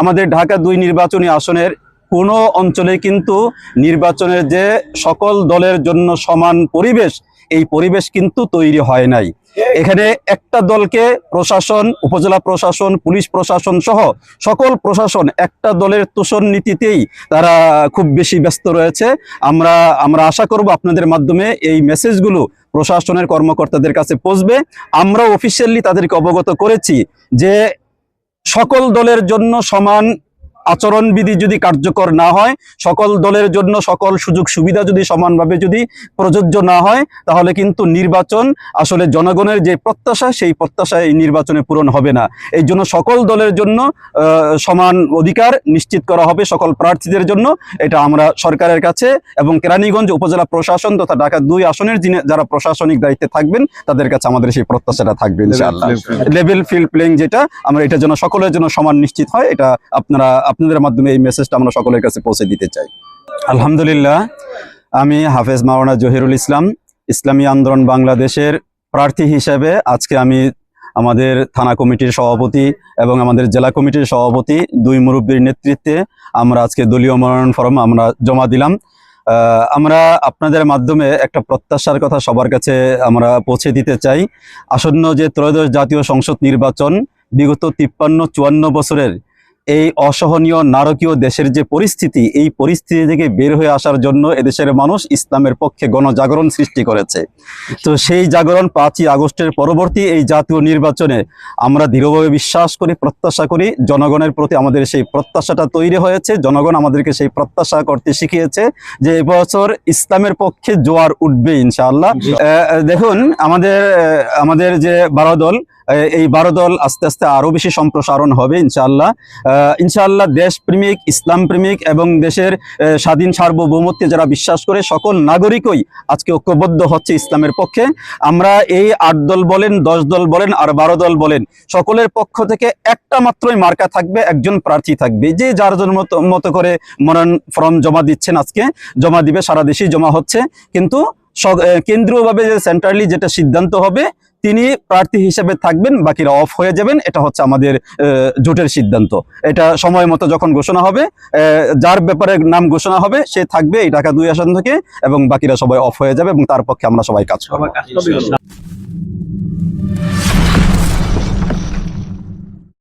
আমাদের ঢাকা দুই নির্বাচনী আসনের কোনো অঞ্চলে কিন্তু নির্বাচনের যে সকল দলের জন্য সমান পরিবেশ, এই পরিবেশ কিন্তু তৈরি হয় নাই। এখানে একটা দলকে প্রশাসন, উপজেলা প্রশাসন, পুলিশ প্রশাসন সহ সকল প্রশাসন একটা দলের তোষণ নীতিতেই তারা খুব বেশি ব্যস্ত রয়েছে। আমরা আমরা আশা করব আপনাদের মাধ্যমে এই মেসেজগুলো প্রশাসনের কর্মকর্তাদের কাছে পৌঁছবে। আমরা অফিসিয়ালি তাদেরকে অবগত করেছি যে সকল দলের জন্য সমান আচরণবিধি যদি কার্যকর না হয় সকল দলের জন্য সকল সুযোগ সুবিধা যদি সমানভাবে যদি প্রযোজ্য না হয় তাহলে কিন্তু নির্বাচন আসলে জনগণের যে প্রত্যাশা সেই প্রত্যাশা এই নির্বাচনে পূরণ হবে না। এই জন্য সকল দলের জন্য সমান অধিকার নিশ্চিত করা হবে সকল প্রার্থীদের জন্য। এটা আমরা সরকারের কাছে এবং কেরানীগঞ্জ উপজেলা প্রশাসন তথা ঢাকা দুই আসনের যিনি যারা প্রশাসনিক দায়িত্বে থাকবেন তাদের কাছে আমাদের সেই প্রত্যাশাটা থাকবে ইনশাআল্লাহ। লেভেল ফিল্ড প্লেইং যেটা আমরা এটার জন্য সকলের জন্য সমান নিশ্চিত হয়। এটা আপনারা আপনাদের মাধ্যমে এই মেসেজটা আমরা সকলের কাছে পৌঁছে দিতে চাই। আলহামদুলিল্লাহ, আমি হাফেজ মাওলানা জহিরুল ইসলাম, ইসলামী আন্দোলন বাংলাদেশের প্রার্থী হিসেবে আজকে আমি আমাদের থানা কমিটির সভাপতি এবং আমাদের জেলা কমিটির সভাপতি, দুই মুরব্বীর নেতৃত্বে আমরা আজকে দলীয় মনোনয়ন ফর্ম আমরা জমা দিলাম। আমরা আপনাদের মাধ্যমে একটা প্রত্যাশার কথা সবার কাছে আমরা পৌঁছে দিতে চাই। আসন্ন যে ত্রয়োদশ জাতীয় সংসদ নির্বাচন, বিগত তিপ্পান্ন, চুয়ান্ন বছরের এই অসহনীয় নারকীয় দেশের যে পরিস্থিতি এই পরিস্থিতি থেকে বের হয়ে আসার জন্য এদেশের মানুষ ইসলামের পক্ষে গণজাগরণ সৃষ্টি করেছে। তো সেই জাগরণ পাঁচই আগস্টের পরবর্তী এই জাতীয় নির্বাচনে আমরা দৃঢ়ভাবে বিশ্বাস করি প্রত্যাশা করি জনগণের প্রতি আমাদের সেই প্রত্যাশাটা তৈরি হয়েছে জনগণ আমাদেরকে সেই প্রত্যাশা করতে শিখিয়েছে যে এবছর ইসলামের পক্ষে জোয়ার উঠবে ইনশাআল্লাহ। দেখুন আমাদের আমাদের যে বারো দল এই বারো দল আস্তে আস্তে আরও বেশি সম্প্রসারণ হবে ইনশাআল্লাহ। ইনশাআল্লাহ দেশপ্রেমিক ইসলাম প্রেমিক এবং দেশের স্বাধীন সার্বভৌমত্বে যারা বিশ্বাস করে সকল নাগরিকই আজকে ঐক্যবদ্ধ হচ্ছে ইসলামের পক্ষে। আমরা এই আট দল বলেন, দশ দল বলেন আর বারো দল বলেন, সকলের পক্ষ থেকে একটা মাত্রই মার্কা থাকবে, একজন প্রার্থী থাকবে। যে যার জন্য মতো মতো করে মনোনয়ন ফর্ম জমা দিচ্ছেন আজকে, জমা দিবে, সারা দেশেই জমা হচ্ছে। কিন্তু কেন্দ্রীয়ভাবে যে সেন্ট্রালি যেটা সিদ্ধান্ত হবে তিনি প্রার্থী হিসেবে থাকবেন, বাকিরা অফ হয়ে যাবেন। এটা হচ্ছে আমাদের জোটের সিদ্ধান্ত। এটা সময় মতো যখন ঘোষণা হবে যার ব্যাপারে নাম ঘোষণা হবে, সে থাকবে এই টাকা দুই আসন থেকে এবং বাকিরা সবাই অফ হয়ে যাবে এবং তার পক্ষে আমরা সবাই কাজ করব।